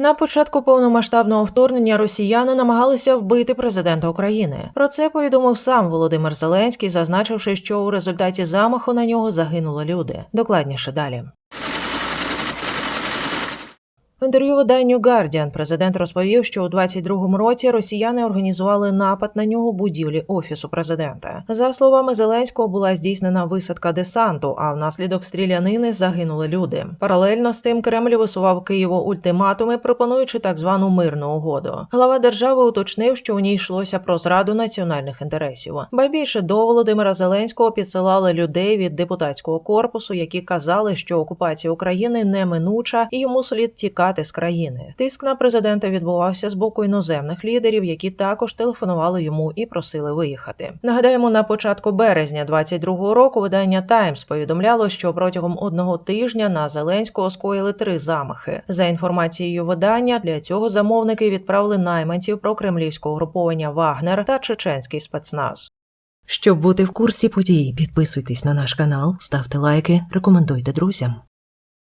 На початку повномасштабного вторгнення росіяни намагалися вбити президента України. Про це повідомив сам Володимир Зеленський, зазначивши, що у результаті замаху на нього загинули люди. Докладніше далі. В інтерв'ю виданню Guardian президент розповів, що у 22-му році росіяни організували напад на нього будівлі офісу президента. За словами Зеленського, була здійснена висадка десанту, а внаслідок стрілянини загинули люди. Паралельно з тим Кремль висував Києву ультиматуми, пропонуючи так звану мирну угоду. Глава держави уточнив, що у ній йшлося про зраду національних інтересів. Ба більше до Володимира Зеленського підсилали людей від депутатського корпусу, які казали, що окупація України неминуча і йому слід тікати з країни. Тиск на президента відбувався з боку іноземних лідерів, які також телефонували йому і просили виїхати. Нагадаємо, на початку березня 22-го року видання Таймс повідомляло, що протягом одного тижня на Зеленського скоїли три замахи. За інформацією видання, для цього замовники відправили найманців про кремлівського груповання Вагнер та чеченський спецназ. Щоб бути в курсі подій, підписуйтесь на наш канал, ставте лайки, рекомендуйте друзям.